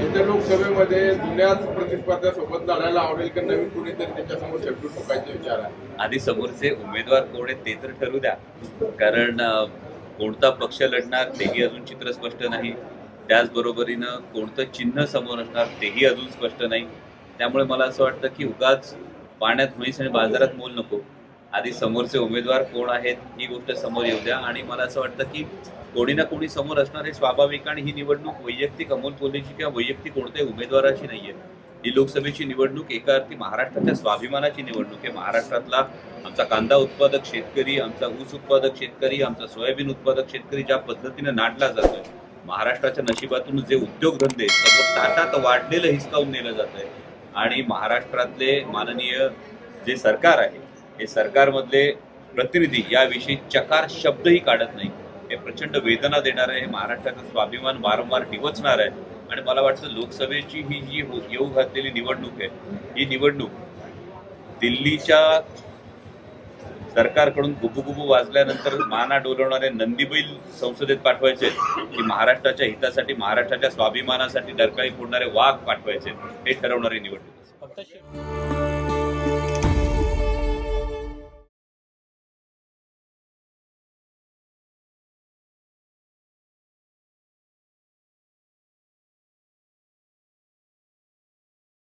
येत्या लोकसभेमध्ये जुन्याच प्रतिस्पर्ध्यासोबत लढायला आवडेल की नवीन कुणीतरी त्याच्यासमोर शेपटी ठोकायचा विचार आहे आधी समोरचे उमेदवार कोण आहेत ते तर ठरू द्या. कारण कोणता पक्ष लढणार तेही अजून चित्र स्पष्ट नाही. त्याचबरोबरीनं कोणतं चिन्ह समोर असणार तेही अजून स्पष्ट नाही. त्यामुळे मला असं वाटतं की उगाच पाण्यात म्हैस आणि बाजारात मोल नको. आधी समोरचे उमेदवार कोण आहेत ही गोष्ट समोर येऊ द्या. आणि मला असं वाटतं की कोणी ना कोणी समोर असणार हे स्वाभाविक आणि ही निवडणूक वैयक्तिक अमोल कोल्हेची किंवा वैयक्तिक कोणत्याही उमेदवाराची नाहीये. ही लोकसभेची निवडणूक एका अर्थी महाराष्ट्राच्या स्वाभिमानाची निवडणूक आहे. महाराष्ट्रातला आमचा कांदा उत्पादक शेतकरी आमचा ऊस उत्पादक शेतकरी आमचा सोयाबीन उत्पादक शेतकरी ज्या पद्धतीने नाटला जातोय महाराष्ट्राच्या नशिबातून जे उद्योगधंदे सर्व ताटात वाढलेलं हिसकावून नेलं जात आहे आणि महाराष्ट्रातले माननीय जे सरकार आहे हे सरकारमधले प्रतिनिधी याविषयी चकार शब्दही काढत नाही. हे प्रचंड वेदना देणार आहे हे महाराष्ट्राचा स्वाभिमान वारंवार डिवचणार आहे. आणि मला वाटतं लोकसभेची ही जी हो-, येऊ घातलेली निवडणूक आहे ही निवडणूक दिल्लीच्या सरकारकडून गुबुगुबू वाजल्यानंतर माना डोलवणारे नंदीबैल संसदेत पाठवायचे की महाराष्ट्राच्या हितासाठी महाराष्ट्राच्या स्वाभिमानासाठी डरकाळी फोडणारे वाघ पाठवायचे हे ठरवणारी निवडणूक फक्त